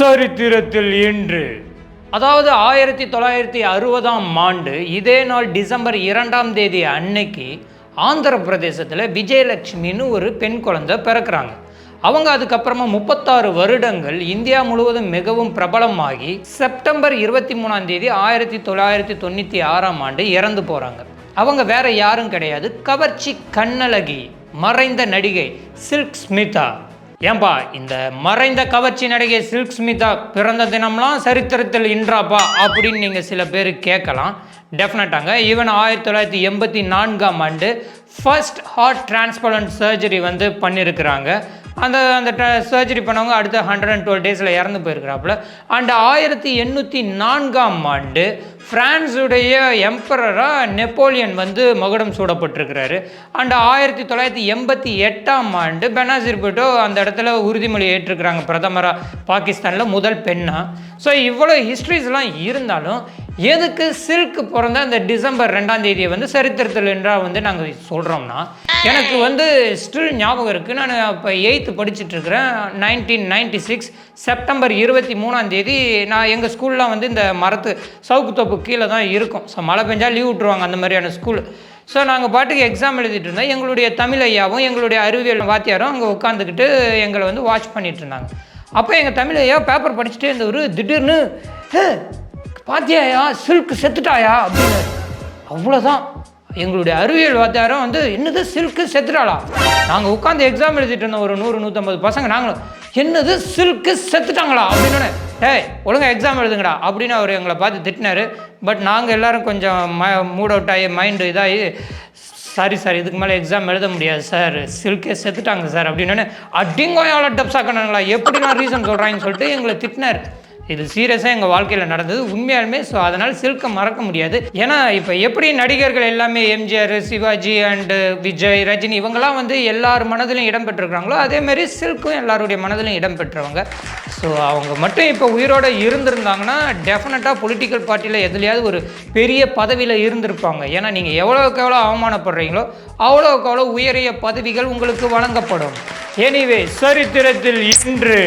சரித்திரத்தில் இன்று. அதாவது ஆயிரத்தி தொள்ளாயிரத்தி அறுபதாம் ஆண்டு இதே நாள் டிசம்பர் இரண்டாம் தேதி அன்னைக்கு ஆந்திர பிரதேசத்தில் விஜயலட்சுமின்னு ஒரு பெண் குழந்தை பிறக்கிறாங்க. அவங்க அதுக்கப்புறமா முப்பத்தாறு வருடங்கள் இந்தியா முழுவதும் மிகவும் பிரபலமாகி செப்டம்பர் இருபத்தி மூணாம் தேதி ஆயிரத்தி தொள்ளாயிரத்தி தொண்ணூற்றி ஆறாம் ஆண்டு இறந்து போகிறாங்க அவங்க வேற யாரும் கிடையாது. கவர்ச்சி கண்ணழகி மறைந்த நடிகை சில்க் ஸ்மிதா. ஏன்பா இந்த மறைந்த கவர்ச்சி நடிகை சில்க் ஸ்மிதா பிறந்த தினம்லாம் சரித்திரத்தில் இன்றாப்பா அப்படின்னு நீங்கள் சில பேர் கேட்கலாம். டெஃபினட்டாங்க ஈவன் ஆயிரத்தி தொள்ளாயிரத்தி எண்பத்தி நான்காம் ஆண்டு ஃபர்ஸ்ட் ஹார்ட் டிரான்ஸ்பரண்ட் சர்ஜரி வந்து பண்ணியிருக்கிறாங்க அந்த அந்த சர்ஜரி பண்ணவங்க அடுத்த ஹண்ட்ரட் அண்ட் டுவெல் டேஸில் இறந்து போயிருக்கிறாப்புல. அண்ட் ஆயிரத்தி எண்ணூற்றி நான்காம் ஆண்டு பிரான்ஸுடைய எம்பரராக நெப்போலியன் வந்து மகுடம் சூடப்பட்டிருக்கிறாரு. அண்ட் ஆயிரத்தி தொள்ளாயிரத்தி எண்பத்தி எட்டாம் ஆண்டு பெனாசிர் பூட்டோ அந்த இடத்துல உறுதிமொழி ஏற்றிருக்கிறாங்க. பிரதமராக பாகிஸ்தானில் முதல் பெண்ணாக ஸோ இவ்வளோ ஹிஸ்ட்ரிஸ்லாம் இருந்தாலும் எதுக்கு சில்க் பிறந்த அந்த டிசம்பர் ரெண்டாம் தேதியை வந்து சரித்திரத்தில் என்றால் வந்து நாங்கள் சொல்கிறோம்னா எனக்கு வந்து ஸ்டில் ஞாபகம் இருக்குது நான் இப்போ எயித்து படிச்சுட்ருக்கிறேன். நைன்டீன் நைன்டி சிக்ஸ் செப்டம்பர் இருபத்தி மூணாம் தேதி நான் எங்கள் ஸ்கூல்லாம் வந்து இந்த மரத்து சவுக்கு தோப்பு கீழே தான் இருக்கும். ஸோ மழை பெஞ்சால் லீவ் விட்ருவாங்க அந்த மாதிரியான ஸ்கூல் ஸோ நாங்கள் பாட்டுக்கு எக்ஸாம் எழுதிட்டு இருந்தோம். எங்களுடைய தமிழ் ஐயாவும் எங்களுடைய அறிவியல் வாத்தியாரும் அங்கே உட்காந்துக்கிட்டு எங்களை வந்து வாட்ச் பண்ணிட்டு இருந்தாங்க. அப்போ எங்கள் தமிழ் ஐயா பேப்பர் படிச்சுட்டே இருந்தவர் திடீர்னு பாத்தியாயா? சில்க் செத்துட்டாயா? அப்படின்னு. அவ்வளோதான் எங்களுடைய அறிவியல் வாத்தியாரம் வந்து என்னது சில்க்கு செத்துட்டாளா? நாங்கள் உட்காந்து எக்ஸாம் எழுதிட்டு இருந்தோம். ஒரு நூறு நூற்றம்பது பசங்க. நாங்களும் என்னது சில்க்கு செத்துட்டாங்களா? அப்படின்னு ஹே ஒழுங்கா எக்ஸாம் எழுதுங்கடா அப்படின்னு அவர் எங்களை பார்த்து திட்டினார். பட் நாங்கள் எல்லோரும் கொஞ்சம் ம மூட் அவுட் ஆகி மைண்டு இதாகி சாரி சார் இதுக்கு மேலே எக்ஸாம் எழுத முடியாது சார். சில்கே செத்துட்டாங்க சார். அப்படின்னு அடிங்கோயால டப்ஸ் ஆக்கணுங்களா எப்படி நான் ரீசன் சொல்கிறாங்கன்னு சொல்லிட்டு எங்களை திட்டினார். இது சீரியஸாக எங்கள் வாழ்க்கையில் நடந்தது. உண்மையாலுமே ஸோ அதனால் சில்கை மறக்க முடியாது. ஏன்னா இப்போ எப்படி நடிகர்கள் எல்லாமே எம்ஜிஆர் சிவாஜி அண்டு விஜய் ரஜினி இவங்கெல்லாம் வந்து எல்லார் மனதிலும் இடம் பெற்றிருக்கிறாங்களோ அதேமாரி சில்க்கும் எல்லாருடைய மனதிலும் இடம் பெற்றவங்க. ஸோ அவங்க மட்டும் இப்போ உயிரோடு இருந்திருந்தாங்கன்னா டெஃபினட்டாக பொலிட்டிக்கல் பார்ட்டியில் எதுலையாவது ஒரு பெரிய பதவியில் இருந்திருப்பாங்க. ஏன்னா நீங்கள் எவ்வளோக்கு எவ்வளோ அவமானப்படுறீங்களோ அவ்வளோக்கு அவ்வளோ உயரிய பதவிகள் உங்களுக்கு வழங்கப்படும். எனிவே சரித்திரத்தில் இன்று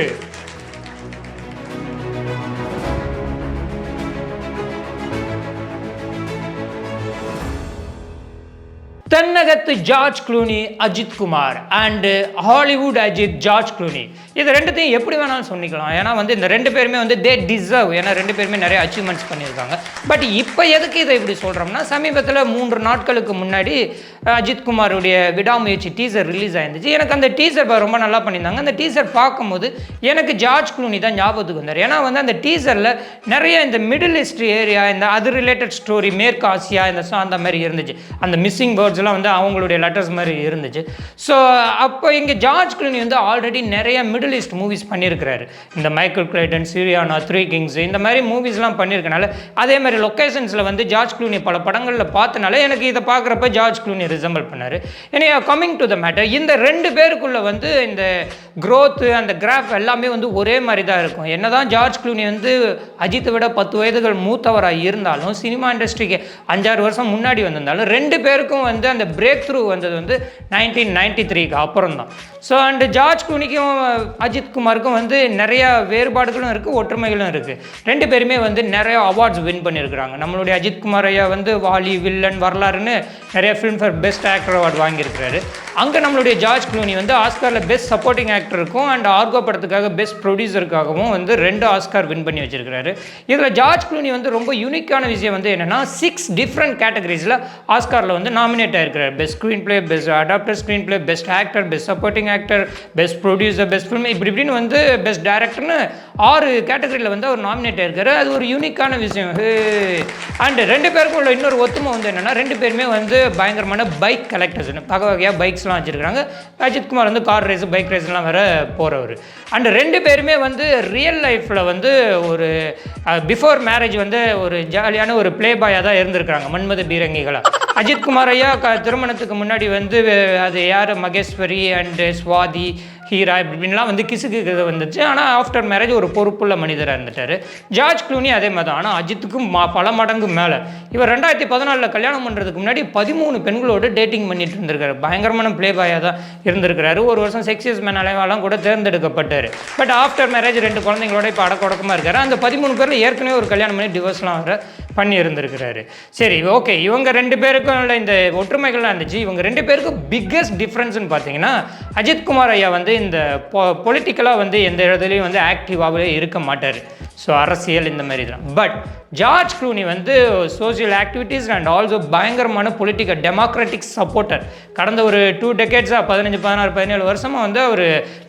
தென்னகத்து George Clooney Ajith Kumar and Hollywood Ajith George Clooney. இது ரெண்டுத்தையும் எப்படி வேணாலும் சொல்லிக்கலாம் ஏன்னா வந்து இந்த ரெண்டு பேருமே வந்து தே டிசர்வ் ஏன்னா ரெண்டு பேருமே நிறைய அச்சீவ்மெண்ட்ஸ் பண்ணியிருக்காங்க. பட் இப்போ எதுக்கு இதை இப்படி சொல்கிறோம்னா சமீபத்தில் மூன்று நாட்களுக்கு முன்னாடி அஜித் குமாருடைய விடாமுயற்சி டீசர் ரிலீஸ் ஆயிருந்துச்சு. எனக்கு அந்த டீசர் ரொம்ப நல்லா பண்ணியிருந்தாங்க. அந்த டீசர் பார்க்கும்போது எனக்கு ஜார்ஜ் க்ளூனி தான் ஞாபகத்துக்கு வந்தார். ஏன்னா வந்து அந்த டீசரில் நிறைய இந்த மிடில் ஈஸ்ட் ஏரியா இந்த அது ரிலேட்டட் ஸ்டோரி மேற்கு ஆசியா இந்த so அந்த மாதிரி இருந்துச்சு. அந்த மிஸ்ஸிங் வேர்ட்ஸ்லாம் வந்து அவங்களுடைய லெட்டர்ஸ் மாதிரி இருந்துச்சு. ஸோ அப்போ இங்கே ஜார்ஜ் க்ளூனி வந்து ஆல்ரெடி நிறைய மிடில் ஈஸ்ட் மூவிஸ் பண்ணியிருக்கிறாரு. இந்த Michael Clayton Syriana Three Kings இந்த மாதிரி மூவிஸ்லாம் பண்ணியிருக்கனால அதே மாதிரி லொக்கேஷன்ஸில் வந்து ஜார்ஜ் க்ளூனி பல படங்களில் பார்த்தனால எனக்கு இதை பார்க்குறப்ப ஜார்ஜ் க்ளூனி ரிசம்பிள் பண்ணார். ஏன்னா கம்மிங் டு த மேட்டர் இந்த ரெண்டு பேருக்குள்ளே வந்து இந்த க்ரோத்து அந்த கிராஃப் எல்லாமே வந்து ஒரே மாதிரி தான் இருக்கும். என்ன தான் ஜார்ஜ் க்ளூனி வந்து அஜித்தை விட பத்து வயதுகள் மூத்தவராக இருந்தாலும் சினிமா இண்டஸ்ட்ரிக்கு அஞ்சாறு வருஷம் முன்னாடி வந்திருந்தாலும் ரெண்டு பேருக்கும் வந்து அந்த பிரேக் த்ரூ வந்தது வந்து நைன்டீன் நைன்டி த்ரீக்கு அப்புறம் தான் ஸோ அண்டு ஜார்ஜ் க்ளூனிக்கும் அஜித் குமாருக்கும் வந்து நிறைய வேறுபாடுகளும் இருக்குது ஒற்றுமைகளும் இருக்குது ரெண்டு பேருமே வந்து நிறைய அவார்ட்ஸ் வின் பண்ணியிருக்கிறாங்க. நம்மளுடைய அஜித் குமார் ஐயா வந்து வாலி வில்லன் வரலாறுன்னு நிறைய ஃபிலிம் பெஸ்ட் ஆக்டர் அவார்டு வாங்கியிருக்கிறாரு. அங்கே நம்மளுடைய ஜார்ஜ் க்ளூனி வந்து ஆஸ்காரில் பெஸ்ட் சப்போர்ட்டிங் ஆக்டருக்கும் அண்ட் ஆர்கோ படத்துக்காக பெஸ்ட் ப்ரொடியூசருக்காகவும் வந்து ரெண்டு ஆஸ்கார் வின் பண்ணி வச்சிருக்கிறாரு. இதில் ஜார்ஜ் க்ளூனி வந்து ரொம்ப யூனிக்கான விஷயம் வந்து என்னென்னா சிக்ஸ் டிஃப்ரெண்ட் கேட்டகரிஸில் ஆஸ்காரில் வந்து nominate ஆகிருக்கிறார் best screen play best adapter screen play best actor best supporting actor best producer best film இப்படி இப்படின்னு வந்து பெஸ்ட் டேரக்டர்னு ஆறு கேட்டகரியில் வந்து அவர் நாமினேட் ஆகிருக்காரு அது ஒரு யூனிக்கான விஷயம். அண்ட் ரெண்டு பேருக்கும் உள்ள இன்னொரு ஒத்துமை வந்து என்னென்னா ரெண்டு பேருமே வந்து பயங்கரமான பைக் கலெக்டர்ஸ்னு பக வகையாக பைக்ஸ்லாம் வச்சுருக்காங்க அஜித்குமார் வந்து கார் ரேஸ் பைக் ரேஸ்லாம் வேறு போகிறவர் அண்ட் ரெண்டு பேருமே வந்து ரியல் லைஃப்பில் வந்து ஒரு பிஃபோர் மேரேஜ் வந்து ஒரு ஜாலியான ஒரு ப்ளே பாயாக தான் இருந்திருக்காங்க மன்மத பீரங்கிகளாக அஜித்குமார் ஐயா க திருமணத்துக்கு முன்னாடி வந்து அது யார்? மகேஸ்வரி அண்டு ஸ்வாதி ஹீரா இப்படின்லாம் வந்து கிசுக்கு வந்துச்சு. ஆனால் ஆஃப்டர் மேரேஜ் ஒரு பொறுப்புள்ள மனிதராக இருந்துட்டார். ஜார்ஜ் க்ளூனி அதே மாதிரி தான். ஆனால் அஜித்துக்கும் மா பல மடங்கு மேலே. இவர் ரெண்டாயிரத்தி பதினாலில் கல்யாணம் பண்ணுறதுக்கு முன்னாடி பதிமூணு பெண்களோடு டேட்டிங் பண்ணிட்டு இருந்திருக்காரு. பயங்கரமான ப்ளே பாயாக தான் இருந்திருக்கிறாரு. ஒரு வருஷம் செக்ஸியஸ் மேன் அலைவாலாம் கூட தேர்ந்தெடுக்கப்பட்டார். பட் ஆஃப்டர் மேரேஜ் ரெண்டு குழந்தைங்களோட இப்போ அடக்கொடக்கமாக இருக்காரு. அந்த பதிமூணு பேரில் ஏற்கனவே ஒரு கல்யாணம் பண்ணி டிவோர்ஸ்லாம் வர பண்ணி இருந்திருக்கிறாரு சரி ஓகே இவங்க ரெண்டு பேருக்கும் உள்ள இந்த ஒற்றுமைகள்லாம் இருந்துச்சு. இவங்க ரெண்டு பேருக்கும் பிக்கஸ்ட் டிஃப்ரென்ஸ்னு பார்த்தீங்கன்னா அஜித்குமார் ஐயா வந்து இந்த பொ பொலிட்டிக்கலாக வந்து எந்த இடத்துலையும் வந்து ஆக்டிவாகவே இருக்க மாட்டார். ஸோ அரசியல் இந்த மாதிரி தான். பட் ஜார்ஜ் க்ளூனி வந்து சோசியல் ஆக்டிவிட்டீஸ் அண்ட் ஆல்சோ பயங்கரமான பொலிட்டிக்கல் டெமோக்ராட்டிக் சப்போர்ட்டர் கடந்த ஒரு டூ டெக்கேட்ஸாக பதினஞ்சு பதினாறு பதினேழு வருஷமாக வந்து அவர்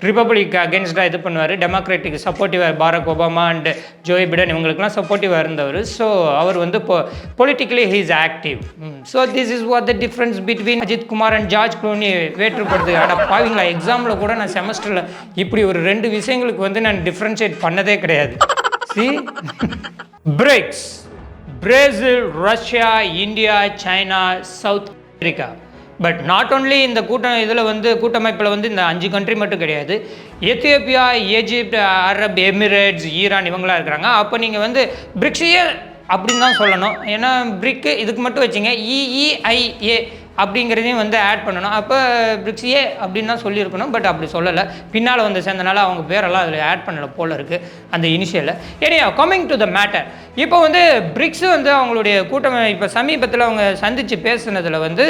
ரிப்பப்ளிக் அகேன்ஸ்டாக இது பண்ணுவார். டெமோக்ராட்டிக் சப்போர்ட்டிவாக Barack Obama and Joe Biden இவங்களுக்குலாம் சப்போர்ட்டிவாக இருந்தவர். ஸோ அவர் வந்து இப்போ politically he is active so this is what the difference between Ajith Kumar and George Clooney வேற்றுப்படுது. ஆனால் பாவீங்களா எக்ஸாமில் கூட நான் செமஸ்டரில் இப்படி ஒரு ரெண்டு விஷயங்களுக்கு வந்து நான் டிஃப்ரென்ஷியேட் பண்ணதே கிடையாது. C BRICS Brazil Russia India China South America but not only இந்த கூட்டம் இதில் வந்து கூட்டமைப்பில் வந்து இந்த அஞ்சு கண்ட்ரி மட்டும் கிடையாது. Ethiopia Egypt Arab Emirates Iran இவங்களாம் இருக்கிறாங்க. அப்போ நீங்கள் வந்து பிரிக்ஸையே அப்படின்னு தான் சொல்லணும். ஏன்னா பிரிக்கு இதுக்கு மட்டும் வச்சிங்க. இஇஐஏ அப்படிங்கிறதையும் வந்து ஆட் பண்ணணும். அப்போ பிரிக்ஸியே அப்படின்னு தான் சொல்லியிருக்கணும் பட் அப்படி சொல்லலை. பின்னால் வந்து சேர்ந்தனால அவங்க பேரெல்லாம் அதில் ஆட் பண்ணலை போல இருக்குது அந்த இனிஷியலில் anyway coming to the matter இப்போ வந்து பிரிக்ஸ் வந்து அவங்களுடைய கூட்டம் இப்போ சமீபத்தில் அவங்க சந்தித்து பேசுனதில் வந்து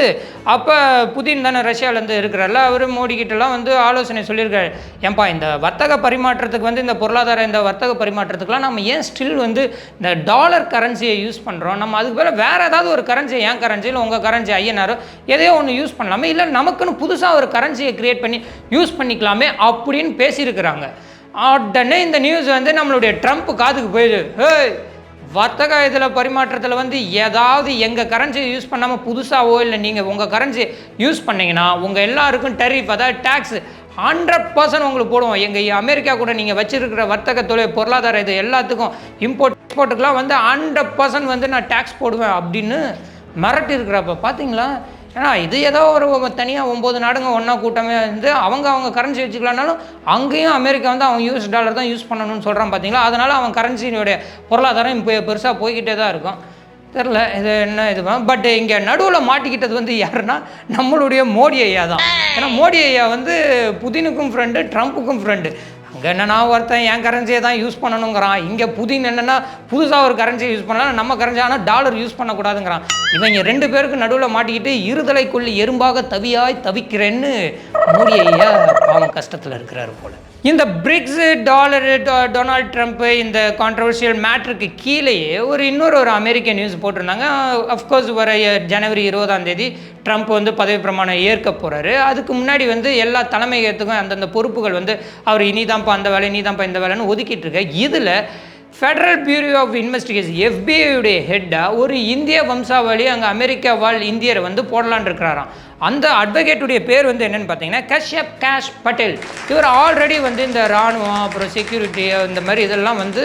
அப்போ புதின் தானே ரஷ்யாவிலேருந்து இருக்கிறார்ல அவர் மோடிக்கிட்டலாம் வந்து ஆலோசனை சொல்லியிருக்காரு. ஏன்பா இந்த வர்த்தக பரிமாற்றத்துக்கு வந்து இந்த பொருளாதார இந்த வர்த்தக பரிமாற்றத்துக்குலாம் நம்ம ஏன் ஸ்டில் வந்து இந்த டாலர் கரன்சியை யூஸ் பண்ணுறோம் நம்ம அதுக்கு பேர் வேறு ஏதாவது ஒரு கரன்சி ஏன் கரன்சி இல்லை உங்கள் கரன்சி ஐஎன்ஆரோ எதையோ ஒன்று யூஸ் பண்ணலாமே? இல்லை நமக்குன்னு புதுசாக ஒரு கரன்சியை க்ரியேட் பண்ணி யூஸ் பண்ணிக்கலாமே அப்படின்னு பேசியிருக்கிறாங்க. உடனே இந்த நியூஸ் வந்து நம்மளுடைய ட்ரம்ப் காதுக்கு போயிடுது. வர்த்தக இதில் பரிமாற்றத்தில் வந்து ஏதாவது எங்கள் கரன்சி யூஸ் பண்ணாமல் புதுசாகவோ இல்லை நீங்கள் உங்கள் கரன்சி யூஸ் பண்ணிங்கன்னா உங்கள் எல்லாருக்கும் டெரிஃப் அதாவது டேக்ஸ் ஹண்ட்ரட் பர்சன்ட் உங்களுக்கு போடுவோம். எங்கள் அமெரிக்கா கூட நீங்கள் வச்சுருக்கிற வர்த்தக தொழில் பொருளாதார இது எல்லாத்துக்கும் இம்போர்ட் எக்ஸ்போர்ட்டுக்கெலாம் வந்து ஹண்ட்ரட் பர்சன்ட் வந்து நான் டேக்ஸ் போடுவேன் அப்படின்னு மிரட்டி இருக்கிறப்ப பார்த்தீங்களா ஏன்னா இது ஏதோ ஒரு தனியாக ஒம்பது நாடுங்க ஒன்றா கூட்டமே வந்து அவங்க அவங்க கரன்சி வச்சுக்கலான்னாலும் அங்கேயும் அமெரிக்கா வந்து அவங்க யூஎஸ் டாலர் தான் யூஸ் பண்ணணும்னு சொல்கிறான் பார்த்தீங்களா அதனால் அவன் கரன்சியினுடைய பொருளாதாரம் இப்போ பெருசாக போய்கிட்டே தான் இருக்கும். தெரில இது என்ன இது பட் இங்கே நடுவில் மாட்டிக்கிட்டது வந்து யாருன்னா நம்மளுடைய மோடி ஐயா தான். ஏன்னா மோடி ஐயா வந்து புதினுக்கும் ஃப்ரெண்டு ட்ரம்ப்புக்கும் ஃப்ரெண்டு என்னென்னா ஒருத்தன் என் கரன்சியை தான் யூஸ் பண்ணணுங்கிறான். இங்கே புதின் என்னென்னா புதுசாக ஒரு கரன்சியை யூஸ் பண்ணலாம். நம்ம கரன்சி ஆனால் டாலர் யூஸ் பண்ணக்கூடாதுங்கிறான். இவங்க ரெண்டு பேருக்கு நடுவில் மாட்டிக்கிட்டு இருதலை கொள்ளி எறும்பாக தவியாய் தவிக்கிறேன்னு மோடி ஐயா பாவம் கஷ்டத்தில் இருக்கிறாரு போல. இந்த பிரிக்ஸ் டாலரு டொனால்ட் ட்ரம்ப்பு இந்த கான்ட்ரவர்ஷியல் மேட்ருக்கு கீழேயே ஒரு இன்னொரு ஒரு அமெரிக்க நியூஸ் போட்டிருந்தாங்க. அஃப்கோர்ஸ் வர ஜனவரி இருபதாம் தேதி ட்ரம்ப் வந்து பதவி பிரமாணம் ஏற்க போகிறாரு அதுக்கு முன்னாடி வந்து எல்லா தலைமையகத்துக்கும் அந்தந்த பொறுப்புகள் வந்து அவர் இனிதான்ப்பா அந்த வேலை இனிதான்ப்பா இந்த வேலைன்னு ஒதுக்கிட்டு இருக்க. இதில் ஃபெடரல் பியூரோ ஆஃப் இன்வெஸ்டிகேஷன் எஃபிஐயுடைய ஹெட்டாக ஒரு இந்திய வம்சாவளி அங்கே அமெரிக்கா வாழ் இந்தியரை வந்து போடலான்னு இருக்கிறாராம். அந்த அட்வொகேட்டுடைய பேர் வந்து என்னென்னு பார்த்தீங்கன்னா கஷ்யப் கேஷ் பட்டேல். இவர் ஆல்ரெடி வந்து இந்த இராணுவம் அப்புறம் செக்யூரிட்டி இந்த மாதிரி இதெல்லாம் வந்து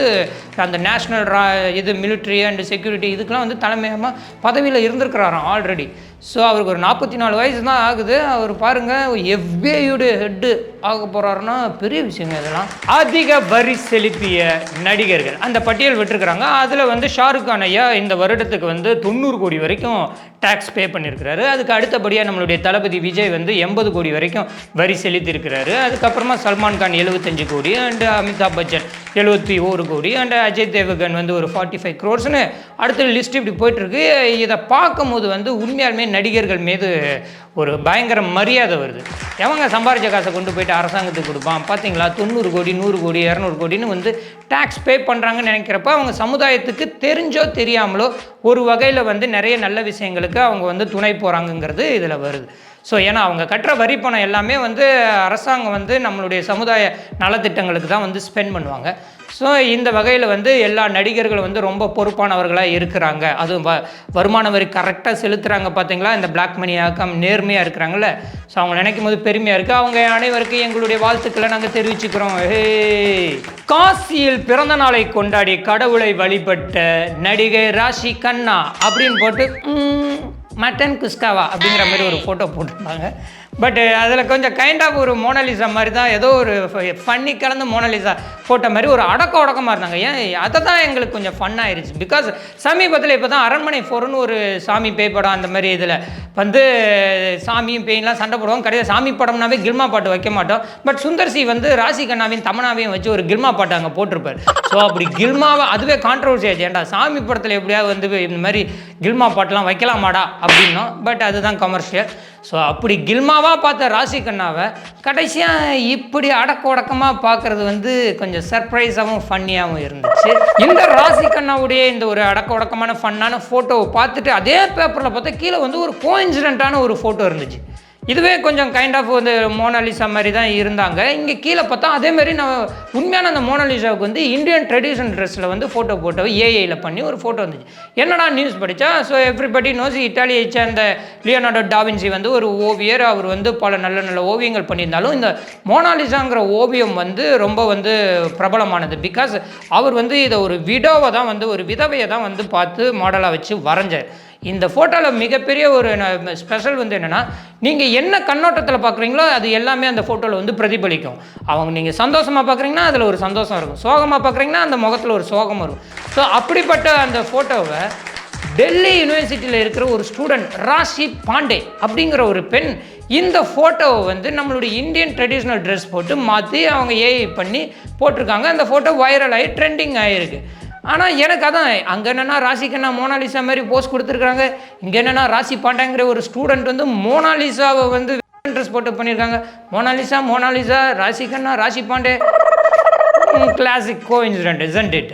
அந்த நேஷ்னல் ரா இது மிலிட்ரி அண்ட் செக்யூரிட்டி இதுக்கெலாம் வந்து தலைமையமாக பதவியில் இருந்திருக்கிறாராம் ஆல்ரெடி ஸோ அவருக்கு ஒரு நாற்பத்தி நாலு வயசு தான் ஆகுது. அவர் பாருங்கள் எஃபிஐயுடைய ஹெட்டு ஆக போகிறாருன்னா பெரிய விஷயங்க இதெல்லாம். அதிக வரி செலுத்திய நடிகர்கள். அந்த பட்டியல் விட்டுருக்குறாங்க. அதில் வந்து ஷாருக் கான் ஐயா இந்த வருடத்துக்கு வந்து தொண்ணூறு கோடி வரைக்கும் டேக்ஸ் பே பண்ணியிருக்கிறாரு அதுக்கு அடுத்தபடியாக நம்மளுடைய தளபதி விஜய் வந்து எண்பது கோடி வரைக்கும் வரி செலுத்தியிருக்கிறாரு. அதுக்கப்புறமா சல்மான் கான் எழுபத்தஞ்சு கோடி அண்டு அமிதாப் பச்சன் எழுபத்தி ஒரு கோடி அண்ட் அஜய் தேவகன் வந்து ஒரு ஃபார்ட்டி ஃபைவ் க்ரோர்ஸ்னு அடுத்த லிஸ்ட் இப்படி போயிட்டுருக்கு. இதை பார்க்கும்போது வந்து உண்மையாலுமே நடிகர்கள் மீது ஒரு பயங்கர மரியாதை வருது. எவங்க சம்பாரிச்ச காசை கொண்டு போயிட்டு அரசாங்கத்துக்கு கொடுப்பான்? பார்த்தீங்களா தொண்ணூறு கோடி நூறு கோடி இரநூறு கோடின்னு வந்து டேக்ஸ் பே பண்ணுறாங்கன்னு நினைக்கிறப்ப அவங்க சமுதாயத்துக்கு தெரிஞ்சோ தெரியாமலோ ஒரு வகையில் வந்து நிறைய நல்ல விஷயங்களுக்கு அவங்க வந்து துணை போகிறாங்கங்கிறது இதில் வருது. ஸோ ஏன்னா அவங்க கட்டுற வரி பணம் எல்லாமே வந்து அரசாங்கம் வந்து நம்மளுடைய சமுதாய நலத்திட்டங்களுக்கு தான் வந்து ஸ்பெண்ட் பண்ணுவாங்க. ஸோ இந்த வகையில் வந்து எல்லா நடிகர்களும் வந்து ரொம்ப பொறுப்பானவர்களாக இருக்கிறாங்க. அதுவும் வ வருமான வரி கரெக்டாக செலுத்துகிறாங்க பார்த்தீங்களா இந்த பிளாக் மணி ஆக்கம் நேர்மையாக இருக்கிறாங்கல்ல. ஸோ அவங்க நினைக்கும் போது பெருமையாக இருக்குது அவங்க அனைவருக்கும் எங்களுடைய வாழ்த்துக்களை நாங்கள் தெரிவிச்சுக்கிறோம். ஹே! காசியில் பிறந்த நாளை கொண்டாடி கடவுளை வழிபட்ட நடிகை ராஷி கண்ணா அப்படின்னு போட்டு மட்டன் குஸ்காவா அப்படிங்கிற மாதிரி ஒரு ஃபோட்டோ போட்டிருந்தாங்க பட் uh, அதில் கொஞ்சம் கைண்ட் ஆஃப் ஒரு மோனலிசா மாதிரி தான் ஏதோ ஒரு ஃபன்னி கலந்த மோனலிசா போட்ட மாதிரி ஒரு அடக்க உடக்கமாக இருந்தாங்க. ஏன் அதை தான் எங்களுக்கு கொஞ்சம் ஃபன் பிகாஸ் சமீபத்தில் இப்போ தான் அரண்மனை ஃபோர்னு ஒரு சாமி பேய் படம் அந்த மாதிரி இதில் வந்து சாமியும் பேய்லாம் சண்டை போடுவோம் கிடையாது சாமி படம்னாவே கில்மா பாட்டு வைக்க மாட்டோம். பட் சுந்தர் சி வந்து ராசி கண்ணாவையும் தமனாவையும் வச்சு ஒரு கில்மா பாட்டு அங்கே போட்டிருப்பார். ஸோ அப்படி கில்மாவை அதுவே கான்ட்ரவர்சி ஆச்சு. ஏன்டா சாமி படத்தில் எப்படியாவது வந்து இந்த மாதிரி கில்மா பாட்டெலாம் வைக்கலாமாடா அப்படின்னோம். பட் அதுதான் கமர்ஷியல் ஸோ அப்படி கில்மாவாக பார்த்த ராசி கண்ணாவை கடைசியாக இப்படி அடக்க உடக்கமாக பார்க்குறது வந்து கொஞ்சம் சர்ப்ரைஸாகவும் ஃபன்னியாகவும் இருந்துச்சு. இந்த ராசி கண்ணாவுடைய இந்த ஒரு அடக்க உடக்கமான ஃபன்னான ஃபோட்டோவை பார்த்துட்டு அதே பேப்பரில் பார்த்தா கீழே வந்து ஒரு கோஇன்சிடென்ட்டான ஒரு ஃபோட்டோ இருந்துச்சு. இதுவே கொஞ்சம் கைண்ட் ஆஃப் வந்து மோனாலிசா மாதிரி தான் இருந்தாங்க. இங்கே கீழே பார்த்தா அதே மாதிரி நான் உண்மையான அந்த மோனாலிசாவுக்கு வந்து இந்தியன் ட்ரெடிஷனல் ட்ரெஸ்ஸில் வந்து ஃபோட்டோ போட்டோ ஏஐயில் பண்ணி ஒரு ஃபோட்டோ வந்துச்சு. என்னடா நியூஸ் படித்தா ஸோ எவ்ரிபடி நோஸ் இட்டாலியை சேர்ந்த லியோனார்டோ டாவின்சி வந்து ஒரு ஓவியர். அவர் வந்து பல நல்ல நல்ல ஓவியங்கள் பண்ணியிருந்தாலும் இந்த மோனாலிசாங்கிற ஓவியம் வந்து ரொம்ப வந்து பிரபலமானது. பிகாஸ் அவர் வந்து இதை ஒரு விடோவை தான் வந்து ஒரு விதவையை தான் வந்து பார்த்து மாடலாக வச்சு வரைஞ்சார். இந்த ஃபோட்டோவில் மிகப்பெரிய ஒரு ஸ்பெஷல் வந்து என்னென்னா நீங்கள் என்ன கண்ணோட்டத்தில் பார்க்குறீங்களோ அது எல்லாமே அந்த ஃபோட்டோவில் வந்து பிரதிபலிக்கும். அவங்க நீங்கள் சந்தோஷமாக பார்க்குறீங்கன்னா அதில் ஒரு சந்தோஷம் இருக்கும். சோகமாக பார்க்குறீங்கன்னா அந்த முகத்தில் ஒரு சோகம் வரும் ஸோ அப்படிப்பட்ட அந்த ஃபோட்டோவை டெல்லி யூனிவர்சிட்டியில் இருக்கிற ஒரு ஸ்டூடெண்ட் ராஷி பாண்டே அப்படிங்கிற ஒரு பெண் இந்த ஃபோட்டோவை வந்து நம்மளுடைய இந்தியன் ட்ரெடிஷ்னல் ட்ரெஸ் போட்டு மாற்றி அவங்க ஏஐ பண்ணி போட்டிருக்காங்க. அந்த ஃபோட்டோ வைரல் ஆகி ட்ரெண்டிங் ஆகிருக்கு ஆனால் எனக்கு அதான் அங்கே என்னென்னா ராசிக்கண்ணா மோனாலிசா மாதிரி போஸ்ட் கொடுத்துருக்காங்க இங்கே என்னென்னா ராசி பாண்டேங்கிற ஒரு ஸ்டூடெண்ட் வந்து மோனாலிசாவை வந்து ட்ரெஸ் போட்டு பண்ணியிருக்காங்க. Mona Lisa Mona Lisa Raashi Khanna Raashi Pandey? Classic go incident isn't it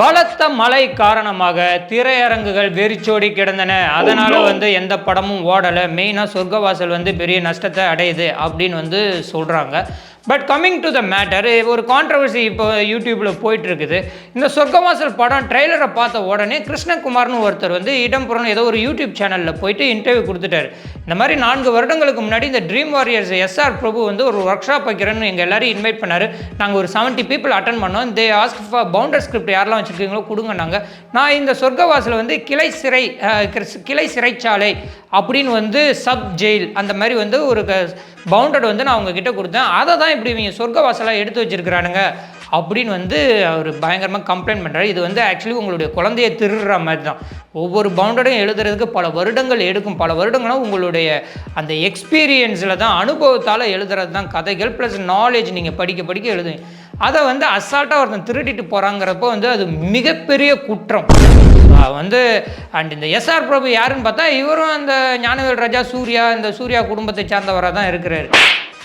பலத்த மழை காரணமாக திரையரங்குகள் வெறிச்சோடி கிடந்தன. அதனால வந்து எந்த படமும் ஓடலை. மெயினாக சொர்க்கவாசல் வந்து பெரிய நஷ்டத்தை அடையுது அப்படின்னு வந்து சொல்கிறாங்க but coming to the matter ஒரு கான்ட்ரவர்சி இப்போ யூடியூப்பில் போயிட்டு இருக்குது இந்த சொர்க்கவாசல் படம் ட்ரெய்லரை பார்த்த உடனே கிருஷ்ணகுமார்னு ஒருத்தர் வந்து இடம்புறம் ஏதோ ஒரு யூடியூப் சேனலில் போயிட்டு இன்டர்வியூ கொடுத்துட்டாரு. இந்த மாதிரி நான்கு வருடங்களுக்கு முன்னாடி இந்த ட்ரீம் வாரியர்ஸ் எஸ்ஆர் பிரபு வந்து ஒரு ஒர்க் ஷாப் வைக்கிறேன்னு எங்கள் எல்லாரையும் இன்வைட் பண்ணார். நாங்கள் ஒரு செவன்ட்டி பீப்புள் அட்டன் பண்ணோம். They ask for founder script யாரெல்லாம் வச்சுருக்கீங்களோ கொடுங்க நாங்கள் நான் இந்த சொர்க்கவாசல் வந்து கிளை சிறை கிறிஸ்- கிளை சிறைச்சாலை அப்படின்னு வந்து சப் ஜெயில் அந்த மாதிரி வந்து ஒரு பவுண்டட் வந்து நான் உங்ககிட்ட கொடுத்தேன். அதை தான் இப்படி இவங்க சொர்க்கவாசலாக எடுத்து வச்சிருக்கிறானுங்க அப்படின்னு வந்து அவர் பயங்கரமாக கம்ப்ளைண்ட் பண்ணுறாரு இது வந்து ஆக்சுவலி உங்களுடைய குழந்தைய திருடுற மாதிரி தான் ஒவ்வொரு பவுண்டரையும் எழுதுறதுக்கு பல வருடங்கள் எடுக்கும். பல வருடங்களும் உங்களுடைய அந்த எக்ஸ்பீரியன்ஸில் தான் அனுபவத்தால் எழுதுறது தான் கதைகள் ப்ளஸ் நாலேஜ் நீங்கள் படிக்க படிக்க எழுதுவீங்க. அதை வந்து அசால்ட்டாக ஒருத்தன் திருடிட்டு போகிறாங்கிறப்போ வந்து அது மிகப்பெரிய குற்றம். வந்து அண்ட் இந்த எஸ்ஆர் பிரபு யாருன்னு பார்த்தா இவரும் அந்த ஞானவேல் ராஜா சூர்யா இந்த சூர்யா குடும்பத்தை சார்ந்தவராக தான் இருக்கிறாரு.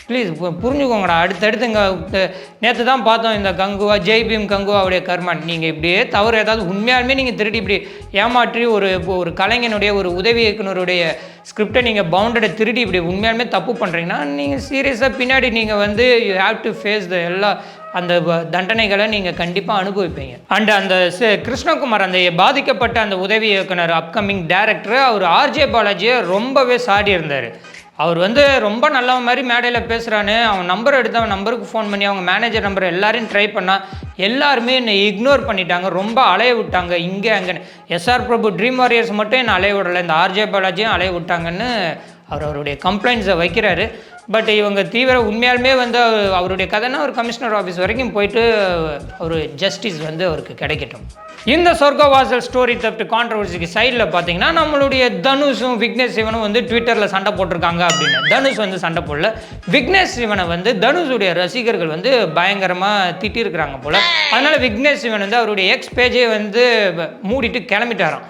ப்ளீஸ் புரிஞ்சுக்கோங்கடா. அடுத்தடுத்து இங்கே நேற்று தான் பார்த்தோம் இந்த கங்குவா ஜெய் பீம் கங்குவாவுடைய கர்மன். நீங்கள் இப்படியே தவறு ஏதாவது உண்மையாலுமே நீங்கள் திருடி இப்படி ஏமாற்றி ஒரு இப்போ ஒரு கலைஞனுடைய ஒரு உதவி இயக்குனருடைய ஸ்கிரிப்டை நீங்கள் பவுண்டடை திருடி இப்படி உண்மையாலுமே தப்பு பண்ணுறீங்கன்னா நீங்கள் சீரியஸாக பின்னாடி நீங்கள் வந்து you have to face the எல்லா அந்த வ- தண்டனைகளை நீங்கள் கண்டிப்பாக அனுபவிப்பீங்க. அண்ட் அந்த கிருஷ்ணகுமார் அந்த பாதிக்கப்பட்ட அந்த உதவி இயக்குனர் அப்கமிங் டேரக்டர் அவர் ஆர்ஜே பாலாஜியை ரொம்பவே சாடி இருந்தார் அவர் வந்து ரொம்ப நல்லவன் மாதிரி மேடையில் பேசுகிறான்னு அவன் நம்பர் எடுத்து அவன் நம்பருக்கு ஃபோன் பண்ணி அவங்க மேனேஜர் நம்பர் எல்லாரையும் ட்ரை பண்ணா எல்லாருமே என்னை இக்னோர் பண்ணிட்டாங்க. ரொம்ப அலைய விட்டாங்க. இங்கே அங்கேன்னு. எஸ்ஆர் பிரபு ட்ரீம் வாரியர்ஸ் மட்டும் என்னை அலைய விடலை. இந்த ஆர்ஜே பாலாஜியும் அலைய விட்டாங்கன்னு அவர் அவருடைய கம்ப்ளைண்ட்ஸை வைக்கிறாரு. பட் இவங்க தீவிர உண்மையாலுமே வந்து அவர் அவருடைய கதைனா ஒரு கமிஷனர் ஆஃபீஸ் வரைக்கும் போயிட்டு ஒரு ஜஸ்டிஸ் வந்து அவருக்கு கிடைக்கட்டும். இந்த சொர்க்கவாசல் ஸ்டோரி தப்ட் கான்ட்ரவர்சிக்கு சைடில் பார்த்தீங்கன்னா நம்மளுடைய தனுஷும் விக்னேஷ் சிவனும் வந்து ட்விட்டரில் சண்டை போட்டிருக்காங்க அப்படின்னு. தனுஷ் வந்து சண்டை போடல. விக்னேஷ் சிவனை வந்து தனுஷுடைய ரசிகர்கள் வந்து பயங்கரமாக திட்டியிருக்கிறாங்க போல. அதனால விக்னேஷ் சிவன் வந்து அவருடைய எக்ஸ் பேஜே வந்து மூடிட்டு கிளம்பிட்டாராம்.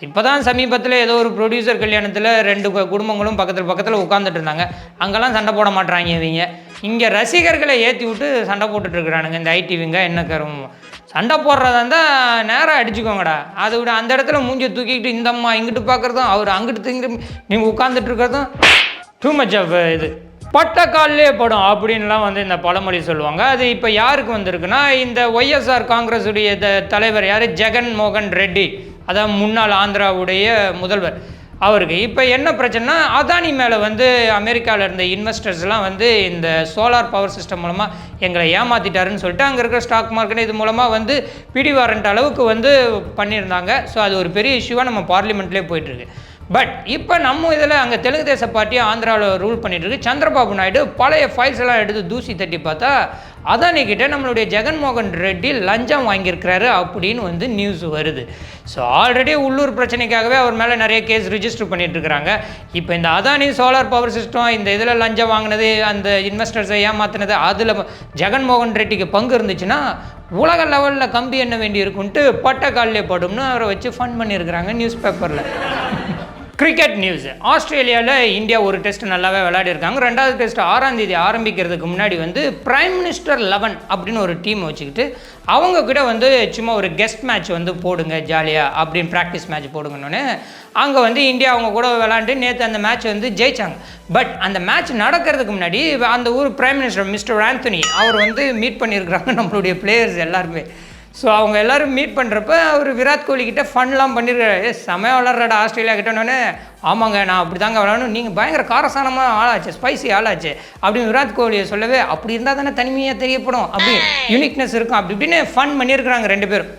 இப்போ தான் சமீபத்தில் ஏதோ ஒரு ப்ரொடியூசர் கல்யாணத்தில் ரெண்டு குடும்பங்களும் பக்கத்தில் பக்கத்தில் உட்காந்துட்டு இருந்தாங்க. அங்கெல்லாம் சண்டை போட மாட்டுறாங்க இவங்க. இங்கே ரசிகர்களை ஏற்றி விட்டு சண்டை போட்டுட்ருக்குறானுங்க இந்த ஐடிவிங்க என்ன கரும். சண்டை போடுறதா இருந்தால் நேராக அடிச்சுக்கோங்கடா. அதை விட அந்த இடத்துல மூஞ்சி தூக்கிக்கிட்டு இந்தம்மா இங்கிட்டு பார்க்குறதும் அவர் அங்கிட்டு தூங்கிட்டு நீங்கள் உட்காந்துட்டு இருக்கிறதும் டூ மச் ஆஃப் இது. பட்டக்காலே படும் அப்படின்லாம் வந்து இந்த பழமொழி சொல்லுவாங்க. அது இப்போ யாருக்கு வந்திருக்குன்னா இந்த ஒய்எஸ்ஆர் காங்கிரஸுடைய த- தலைவர் யார்? ஜெகன் மோகன் ரெட்டி. அதான் முன்னாள் ஆந்திராவுடைய முதல்வர். அவருக்கு இப்போ என்ன பிரச்சனைனா அதானி மேலே வந்து அமெரிக்காவில் இருந்த இன்வெஸ்டர்ஸ்லாம் வந்து இந்த சோலார் பவர் சிஸ்டம் மூலமாக எங்களை ஏமாற்றிட்டாருன்னு சொல்லிட்டு அங்கே இருக்கிற ஸ்டாக் மார்க்கெட் இது மூலமாக வந்து பிடி வாரண்ட் அளவுக்கு வந்து பண்ணியிருந்தாங்க. ஸோ அது ஒரு பெரிய இஷ்யூவாக நம்ம பார்லிமெண்ட்லேயே போயிட்டுருக்கு. பட் இப்போ நம்ம இதில் அங்கே தெலுங்கு தேச பார்ட்டியும் ஆந்திராவில் ரூல் பண்ணிட்டுருக்கு. சந்திரபாபு நாயுடு பழைய ஃபைல்ஸ் எல்லாம் எடுத்து தூசி தட்டி பார்த்தா அதானிக்கிட்ட நம்மளுடைய ஜெகன்மோகன் ரெட்டி லஞ்சம் வாங்கியிருக்கிறாரு அப்படின்னு வந்து நியூஸ் வருது. ஸோ ஆல்ரெடி உள்ளூர் பிரச்சனைக்காகவே அவர் மேலே நிறைய கேஸ் ரிஜிஸ்டர் பண்ணிட்டு இருக்கிறாங்க இப்போ இந்த அதானி சோலார் பவர் சிஸ்டம் இந்த இதில் லஞ்சம் வாங்கினது அந்த இன்வெஸ்டர்ஸை ஏமாத்தினது அதில் ஜெகன்மோகன் ரெட்டிக்கு பங்கு இருந்துச்சுன்னா உலக லெவலில் கம்பி என்ன வேண்டி இருக்குன்ட்டு பட்ட காலிலே படும்னு அவரை வச்சு ஃபன் பண்ணியிருக்கிறாங்க நியூஸ் பேப்பரில் கிரிக்கெட் நியூஸ் ஆஸ்திரேலியாவில் இந்தியா ஒரு டெஸ்ட் நல்லாவே விளையாடிருக்காங்க. ரெண்டாவது டெஸ்ட் ஆறாம் தேதி ஆரம்பிக்கிறதுக்கு முன்னாடி வந்து பிரைம் மினிஸ்டர் லெவன் அப்படின்னு ஒரு டீம் வச்சுக்கிட்டு அவங்க கூட வந்து சும்மா ஒரு கெஸ்ட் மேட்ச் வந்து போடுங்க ஜாலியாக அப்படின்னு ப்ராக்டிஸ் மேட்ச் போடுங்கன்னு. அங்கே வந்து இந்தியா அவங்க கூட விளாண்டு நேற்று அந்த மேட்ச் வந்து ஜெயிச்சாங்க. பட் அந்த மேட்ச் நடக்கிறதுக்கு முன்னாடி அந்த ஊர் பிரைம் மினிஸ்டர் மிஸ்டர் ஆந்தனி அவர் வந்து மீட் பண்ணியிருக்கிறாங்க நம்மளுடைய பிளேயர்ஸ் எல்லாருமே. ஸோ அவங்க எல்லாரும் மீட் பண்ணுறப்ப அவர் விராட் கோலி கிட்ட ஃபன்லாம் பண்ணியிருக்காரு ஏ செமையாக விளாட்றாடா ஆஸ்திரேலியா கிட்டனோடனே ஆமாங்க நான் அப்படி தாங்க விளாடணும் நீங்கள் பயங்கர காரசானமாக ஆளாச்சு ஸ்பைசி ஆளாச்சு. அப்படின்னு விராட் கோலியை சொல்லவே அப்படி இருந்தால் தானே தனிமையாக தெரியப்படும். அப்படி யூனிக்னஸ் இருக்கும். அப்படி இப்படின்னு ஃபன் பண்ணியிருக்கிறாங்க ரெண்டு பேரும்.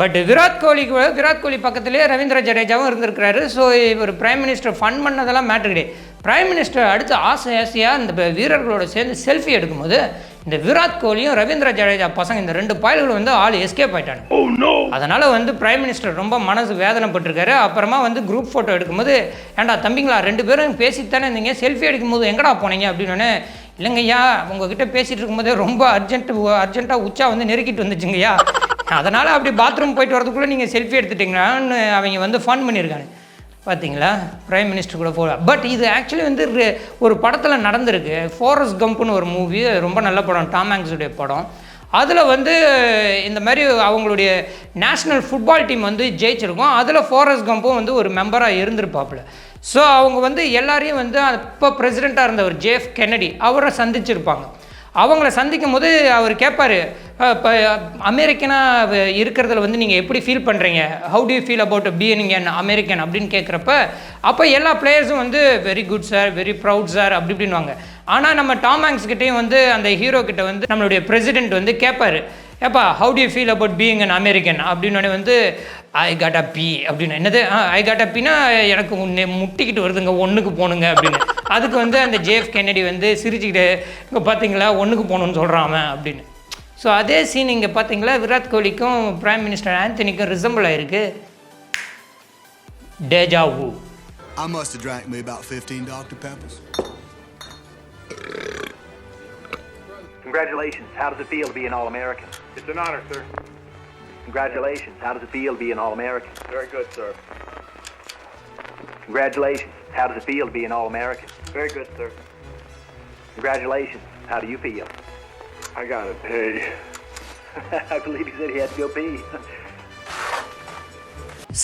பட் விராட் கோலிக்கு விராட் கோலி பக்கத்துலேயே ரவீந்திர ஜடேஜாவும் இருந்திருக்கிறாரு. ஸோ இவர் பிரைம் மினிஸ்டர் ஃபன் பண்ணதெல்லாம் மேட்ரு கிடையாது. பிரைம் மினிஸ்டர் அடுத்து ஆசை ஆசையாக இந்த வீரர்களோட சேர்ந்து செல்ஃபி எடுக்கும்போது இந்த விராட் கோலியும் ரவீந்திர ஜடேஜா பசங்க இந்த ரெண்டு பாயல்களும் வந்து ஆள் எஸ்கேப் ஆயிட்டாங்க. அதனால் வந்து பிரைம் மினிஸ்டர் ரொம்ப மனசு வேதனைப்பட்டிருக்காரு. அப்புறமா வந்து குரூப் ஃபோட்டோ எடுக்கும்போது ஏன்டா தம்பிங்களா ரெண்டு பேரும் பேசிட்டு தானே இருந்தீங்க? செல்ஃபி எடுக்கும்போது எங்கடா போனீங்க? அப்படின்னு இல்லைங்கய்யா உங்ககிட்ட பேசிகிட்டு இருக்கும்போதே ரொம்ப அர்ஜென்ட் அர்ஜென்ட்டாக உச்சா வந்து நெருக்கிட்டு வந்துச்சுங்கய்யா. அதனால் அப்படி பாத்ரூம் போயிட்டு வரதுக்குள்ளே நீங்கள் செல்ஃபி எடுத்துட்டீங்களான்னு அவங்க வந்து ஃபன் பண்ணியிருக்காங்க. பார்த்தீங்களா ப்ரைம் மினிஸ்டர் கூட போக பட் இது ஆக்சுவலி வந்து ஒரு படத்தில் நடந்திருக்கு. ஃபாரஸ்ட் கம்ப்னு ஒரு மூவி ரொம்ப நல்ல படம். டாம் ஹாங்க்ஸுடைய படம். அதில் வந்து இந்த மாதிரி அவங்களுடைய நேஷ்னல் ஃபுட்பால் டீம் வந்து ஜெயிச்சிருக்கோம். அதில் ஃபாரஸ்ட் கம்பும் வந்து ஒரு மெம்பராக இருந்திருப்பாப்புல. ஸோ அவங்க வந்து எல்லாரையும் வந்து அப்போ பிரசிடெண்ட்டாக இருந்தவர் ஜேஃப் கென்னடி அவரை சந்திச்சிருப்பாங்க. அவங்கள சந்திக்கும் போது அவர் கேட்பார் இப்போ அமெரிக்கனாக இருக்கிறதுல வந்து நீங்கள் எப்படி ஃபீல் பண்ணுறீங்க how do you feel about being an American அப்படின்னு கேட்குறப்ப அப்போ எல்லா பிளேயர்ஸும் வந்து very good sir very proud sir அப்படி இப்படின்வாங்க ஆனால் நம்ம டாம் கிட்டேயும் வந்து அந்த ஹீரோ கிட்ட வந்து நம்மளுடைய பிரசிடென்ட் வந்து கேட்பாரு ஏப்பா how do you feel about being an American அப்படின்னு வந்து ஐ காட் அ பி அப்படின்னு. என்னது? ஐ காட் அ பின்னா எனக்கு உன்னை முட்டிக்கிட்டு வருதுங்க. ஒன்றுக்கு போகணுங்க அப்படின்னு. அதுக்கு வந்து அந்த ஜேஃப் கென்னடி வந்து சிரிச்சுக்கிட்டு இங்கே பார்த்தீங்களா ஒன்றுக்கு போகணுன்னு சொல்கிறான் அவன். அப்படின்னு. ஸோ அதே சீன் இங்கே பார்த்தீங்களா விராட் கோலிக்கும் பிரைம் மினிஸ்டர் ஆந்தனிக்கும் ரிசம்பிள் ஆயிருக்கு deja vu I must have drank me about 15 Dr. Peppers. Congratulations. How does it feel to be an All American? It's an honor, sir. Congratulations. How does it feel to be an All American? Very good, sir. Congratulations. How does it feel to be an All American? Very good, sir. Congratulations. How do you feel? I gotta pee. I believe he said he had to go pee.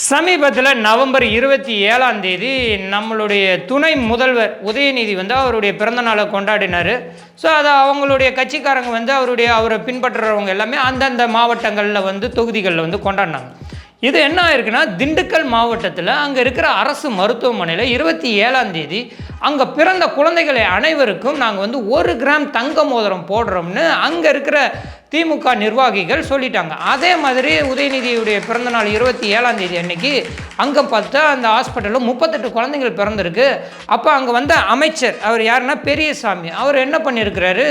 சமீபத்தில் November இருபத்தி ஏழாம் தேதி நம்மளுடைய துணை முதல்வர் உதயநிதி வந்து அவருடைய பிறந்தநாளை கொண்டாடினார் ஸோ அதை அவங்களுடைய கட்சிக்காரங்க வந்து அவருடைய அவரை பின்பற்றுறவங்க எல்லாமே அந்தந்த மாவட்டங்களில் வந்து தொகுதிகளில் வந்து கொண்டாடினாங்க இது என்ன ஆயிருக்குன்னா திண்டுக்கல் மாவட்டத்தில் அங்கே இருக்கிற அரசு மருத்துவமனையில் இருபத்தி ஏழாம் தேதி அங்கே பிறந்த குழந்தைகளை அனைவருக்கும் நாங்கள் வந்து ஒரு கிராம் தங்க மோதிரம் போடுறோம்னு அங்கே இருக்கிற திமுக நிர்வாகிகள் சொல்லிட்டாங்க. அதே மாதிரி உதயநிதியுடைய பிறந்தநாள் இருபத்தி ஏழாம் தேதி அன்னைக்கு அங்கே பார்த்தா அந்த ஹாஸ்பிட்டலில் முப்பத்தெட்டு குழந்தைகள் பிறந்திருக்கு. அப்போ அங்கே வந்த அமைச்சர் அவர் யாருன்னா பெரியசாமி அவர் என்ன பண்ணியிருக்கிறாரு?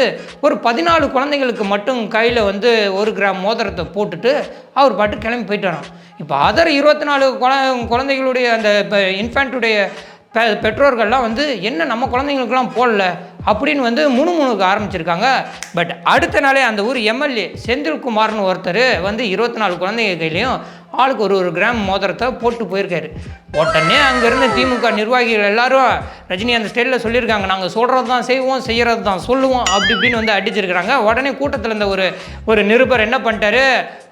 ஒரு பதினாலு குழந்தைங்களுக்கு மட்டும் கையில் வந்து ஒரு கிராம் மோதிரத்தை போட்டுட்டு அவர் பாட்டு கிளம்பி போயிட்டு வரோம் இப்போ அதர் இருபத்தி நாலு குழ குழந்தைகளுடைய அந்த இன்ஃபேண்ட்டுடைய பெ பெற்றோர்கள்லாம் வந்து என்ன நம்ம குழந்தைங்களுக்கெல்லாம் போடல? அப்படின்னு வந்து முணுமுணுக்க ஆரம்பிச்சிருக்காங்க. பட் அடுத்த நாளே அந்த ஊர் எம்எல்ஏ செந்தில்குமார்னு ஒருத்தர் வந்து இருபத்தி நாலு குழந்தைங்க கையிலையும் ஆளுக்கு ஒரு ஒரு கிராம் மோதிரத்தை போட்டு போயிருக்காரு. உடனே அங்கேருந்து திமுக நிர்வாகிகள் எல்லாரும் ரஜினி அந்த ஸ்டைலில் சொல்லியிருக்காங்க நாங்கள் சொல்கிறது தான் செய்வோம் செய்கிறது தான் சொல்லுவோம் அப்படி இப்படின்னு வந்து அடிச்சிருக்கிறாங்க. உடனே கூட்டத்தில் இருந்த ஒரு ஒரு நிருபர் என்ன பண்ணிட்டாரு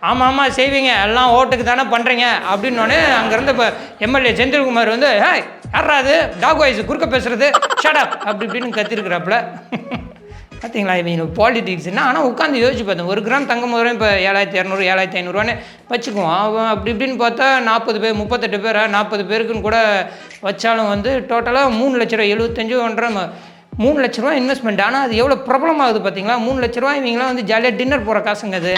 ஆமாம் ஆமாம் செய்வீங்க எல்லாம் ஓட்டுக்கு தானே பண்ணுறீங்க அப்படின்னோடனே அங்கேருந்து இப்போ எம்எல்ஏ செந்தில்குமார் வந்து ஹே யாரா அது? டாக் வாய்ஸ் குறுக்க பேசுறது ஷடப் அப்படி இப்படின்னு கத்திருக்கிறாப்புல. பார்த்தீங்களா இவங்க பாலிடிக்ஸ்னா ஆனால் உட்காந்து யோசிச்சு பார்த்தேன் ஒரு கிராம் தங்கம் முதல்ல இப்போ ஏழாயிரத்தி இரநூறு ஏழாயிரத்தி ஐநூறுவான்னு வச்சுக்குவோம். அவன் அப்படி இப்படின்னு பார்த்தா நாற்பது பேர் முப்பத்தெட்டு பேரா? நாற்பது பேருக்குன்னு கூட வச்சாலும் வந்து டோட்டலாக மூணு லட்ச ரூபா எழுபத்தஞ்சு ஒன்றரை மூணு லட்ச ரூபா இன்வெஸ்ட்மெண்ட் ஆனால் அது எவ்வளோ பிரபலமாகுது பார்த்தீங்களா மூணு லட்ச ரூபா இவங்களாம் வந்து ஜாலியாக டின்னர் போகிற காசுங்க அது.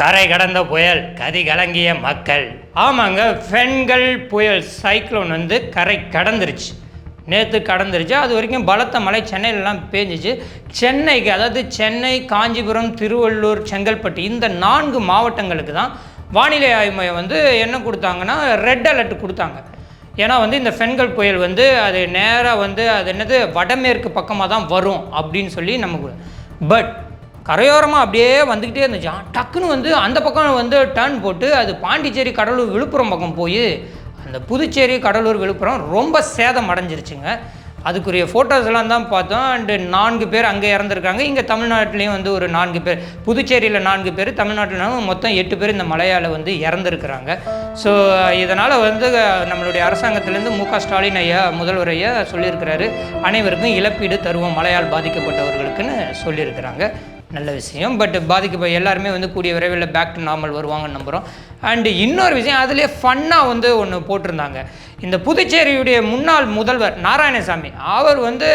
கரை கடந்த புயல் கதி கலங்கிய மக்கள். ஆமாங்க பெண்கள் புயல் சைக்ளோன் வந்து கரை கடந்துருச்சு. நேற்று கடந்துருச்சு. அது வரைக்கும் பலத்த மழை சென்னையிலலாம் பேஞ்சிச்சு. சென்னைக்கு அதாவது சென்னை காஞ்சிபுரம் திருவள்ளூர் செங்கல்பட்டு இந்த நான்கு மாவட்டங்களுக்கு தான் வானிலை ஆய்வு மையம் வந்து என்ன கொடுத்தாங்கன்னா ரெட் அலர்ட் கொடுத்தாங்க. ஏன்னா வந்து இந்த பெண்கள் புயல் வந்து அது நேராக வந்து அது என்னது வடமேற்கு பக்கமாக தான் வரும் அப்படின்னு சொல்லி நமக்கு பட் கரையோரமாக அப்படியே வந்துக்கிட்டே இருந்துச்சு. டக்குன்னு வந்து அந்த பக்கம் வந்து டர்ன் போட்டு அது பாண்டிச்சேரி கடலூர் விழுப்புரம் பக்கம் போய் அந்த புதுச்சேரி கடலூர் விழுப்புரம் ரொம்ப சேதம் அடைஞ்சிருச்சுங்க. அதுக்குரிய ஃபோட்டோஸ்லாம் தான் பார்த்தோம். அண்டு நான்கு பேர் அங்கே இறந்துருக்காங்க. இங்கே தமிழ்நாட்டிலையும் வந்து ஒரு நான்கு பேர் புதுச்சேரியில் நான்கு பேர் தமிழ்நாட்டிலும் மொத்தம் எட்டு பேர் இந்த மலையால் வந்து இறந்துருக்குறாங்க. ஸோ இதனால் வந்து நம்மளுடைய அரசாங்கத்திலேருந்து மு க ஸ்டாலின் ஐயா முதல்வர் ஐயா சொல்லியிருக்கிறாரு. அனைவருக்கும் இழப்பீடு தருவோம். மலையால் பாதிக்கப்பட்டவர்களுக்குன்னு சொல்லியிருக்கிறாங்க. நல்ல விஷயம். பட் பாதிக்க எல்லாருமே வந்து கூடிய விரைவில் பேக் டு நார்மல் வருவாங்கன்னு நம்புகிறோம் அண்டு இன்னொரு விஷயம் அதிலே ஃபன்னாக வந்து ஒன்று போட்டிருந்தாங்க. இந்த புதுச்சேரியுடைய முன்னாள் முதல்வர் நாராயணசாமி அவர் வந்து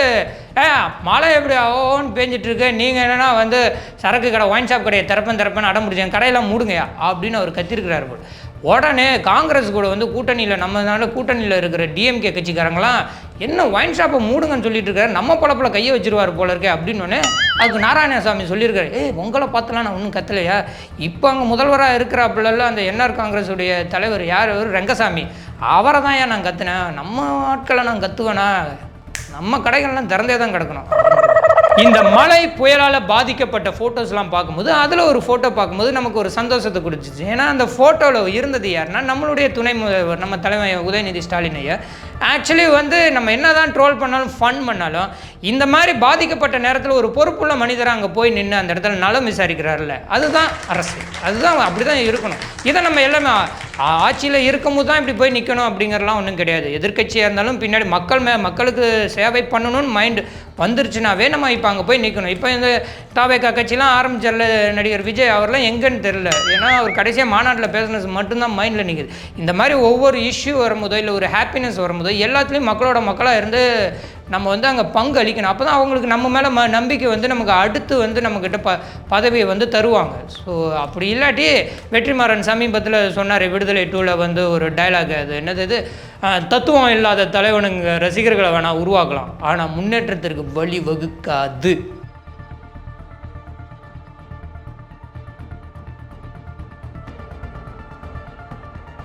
ஏ மழை எப்படி ஓன்னு பேஞ்சிட்ருக்கு. நீங்கள் என்னன்னா வந்து சரக்கு கடை ஒயின் ஷாப் கடையை திறப்பேன் திறப்பேன் அடம் முடிச்சேன் கடையெல்லாம் மூடுங்கயா அப்படின்னு அவர் கத்திருக்கிறாரு போல். உடனே காங்கிரஸ் கூட வந்து கூட்டணியில் நம்மனால கூட்டணியில் இருக்கிற டிஎம்கே கட்சிக்காரங்களாம் என்ன ஒயின் ஷாப்பை மூடுங்கன்னு சொல்லிட்டு இருக்காரு. நம்ம பழப்பில் கையை வச்சிருவார் போல இருக்கே அப்படின்னு அதுக்கு நாராயணசாமி சொல்லியிருக்காரு. ஏய் உங்களை பார்த்துலாம் நான் ஒன்றும் கத்தலையா? இப்போ அங்கே முதல்வராக இருக்கிறாப்புலலாம் அந்த என்ஆர் காங்கிரஸுடைய தலைவர் யார்? அவர் ரங்கசாமி. அவரை தான் ஏன் நான் கத்துனேன்? நம்ம ஆட்களை நான் கத்துவேனா? நம்ம கடைகள்லாம் திறந்தே தான் கிடக்கணும். இந்த மழை புயலால் பாதிக்கப்பட்ட ஃபோட்டோஸ்லாம் பார்க்கும்போது அதில் ஒரு ஃபோட்டோ பார்க்கும்போது நமக்கு ஒரு சந்தோஷத்தை கொடுத்துச்சு. ஏன்னா அந்த ஃபோட்டோவில் இருந்தது யாருன்னா நம்மளுடைய துணை முதல்வர் நம்ம தலைமை உதயநிதி ஸ்டாலின் ஐயா. ஆக்சுவலி வந்து நம்ம என்ன தான் ட்ரோல் பண்ணாலும் ஃபன் பண்ணாலும் இந்த மாதிரி பாதிக்கப்பட்ட நேரத்தில் ஒரு பொறுப்புள்ள மனிதர் அங்கே போய் நின்று அந்த இடத்துல நலம் விசாரிக்கிறார்ல அதுதான் அரசு. அதுதான் அப்படி தான் இருக்கணும். இதை நம்ம எல்லாமே ஆட்சியில் இருக்கும்போது தான் இப்படி போய் நிற்கணும் அப்படிங்கிறலாம் ஒன்றும் கிடையாது. எதிர்க்கட்சியாக இருந்தாலும் பின்னாடி மக்கள் மே மக்களுக்கு சேவை பண்ணணும்னு மைண்டு வந்துருச்சுனாவே நம்ம இப்போ அங்கே போய் நிற்கணும் இப்போ இந்த தாவேக்கா கட்சிலாம் ஆரம்பிச்சல நடிகர் விஜய் அவர்லாம் எங்கன்னு தெரில ஏன்னா அவர் கடைசியாக மாநாட்டில் பேசுனது மட்டும்தான் மைண்டில் நிற்குது இந்த மாதிரி ஒவ்வொரு இஷ்யூ வரும்போதோ இல்லை ஒரு ஹாப்பினஸ் வரும்போதோ எல்லாத்துலேயும் மக்களோட மக்களாக இருந்து நம்ம வந்து அங்கே பங்கு அளிக்கணும். அப்போ தான் அவங்களுக்கு நம்ம மேலே ம நம்பிக்கை வந்து நமக்கு அடுத்து வந்து நம்மக்கிட்ட ப பதவியை வந்து தருவாங்க. ஸோ அப்படி இல்லாட்டி வெற்றிமாறன் சமீபத்தில் சொன்னார் விடுதலை டூவில் வந்து ஒரு டயலாக் அது. என்னது இது? தத்துவம் இல்லாத தலைவனுங்க ரசிகர்களை வேணால் உருவாக்கலாம். ஆனால் முன்னேற்றத்திற்கு வழி வகுக்காது.